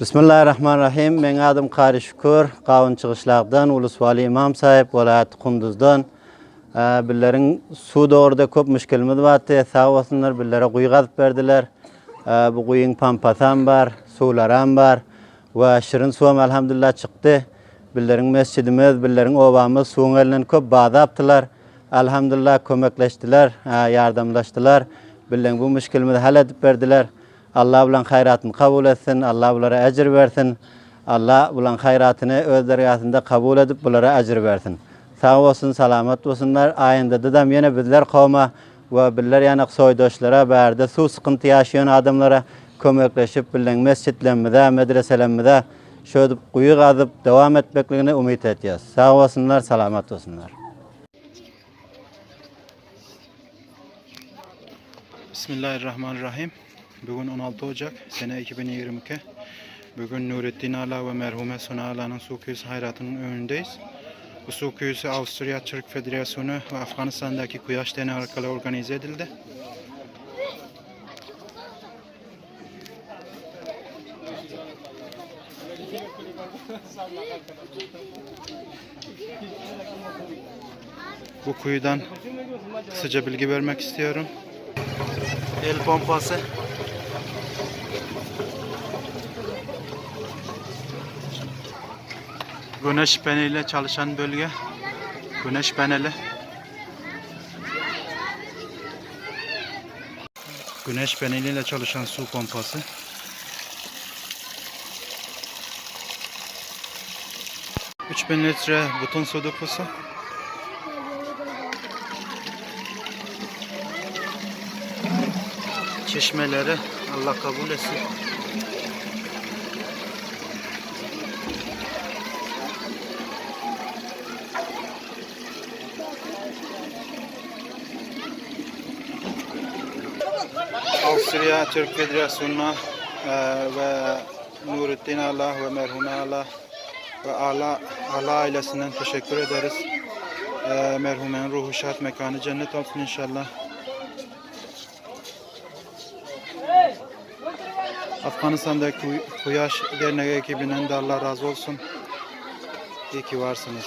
Bismillahirrahmanirrahim. Men adım Qari Şükür. Qawun Çıgışlaqdan Ulus Vali İmam Sahip Velayat Kunduzdan. Ee, Billerin su doğruda köp müşkilimiz vardı. Sağ olsunlar billere kuyu kazıp verdiler. Bu kuyun pampatan var, sularan var. Ve şirin suam elhamdülillah çıktı. Billerin mescidimiz, billerin obamız suun elinden köp bağda yaptılar. Elhamdülillah kömekleştiler, yardımlaştılar. Billerin bu müşkilimizi hal edip verdiler. Allah bilen hayratını kabul etsin, Allah bunlara ecir versin. Allah bulan hayratını öz dergahında kabul edip bunlara ecir versin. Sağ olsun, selamet olsunlar. Ayında dedem yine bizler kavma ve bizler yanak soydaşlara, berde su sıkıntı yaşayan adamlara kömekleşip bilen mescitlerimizde, medreselerimizde şöyle kuyu kazıp devam etmeklerini umut ediyoruz. Sağ olsunlar, selamet olsunlar. Bismillahirrahmanirrahim. Bugün 16 Ocak sene 2022. Bugün Nurettin Ala ve merhume Suna Ala'nın su kuyusu hayratının önündeyiz. Bu su kuyusu Avusturya Türk Federasyonu ve Afganistan'daki Kuyaş Dene arkalı organize edildi. Bu kuyudan kısaca bilgi vermek istiyorum. El pompası. Güneş paneliyle çalışan bölge. Güneş paneli. Güneş paneliyle çalışan su pompası. Üç bin litre buton su deposu. çeşmeleri Allah kabul etsin. Avusturya Türk Federasyonu'na e, ve Nurettin Allah ve merhume Allah ve Allah, Allah ailesinden teşekkür ederiz. E, merhumenin ruhu şad mekanı cennet olsun inşallah. Afganistan'daki Kuyaş Derneği ekibinden de Allah razı olsun. İyi ki varsınız.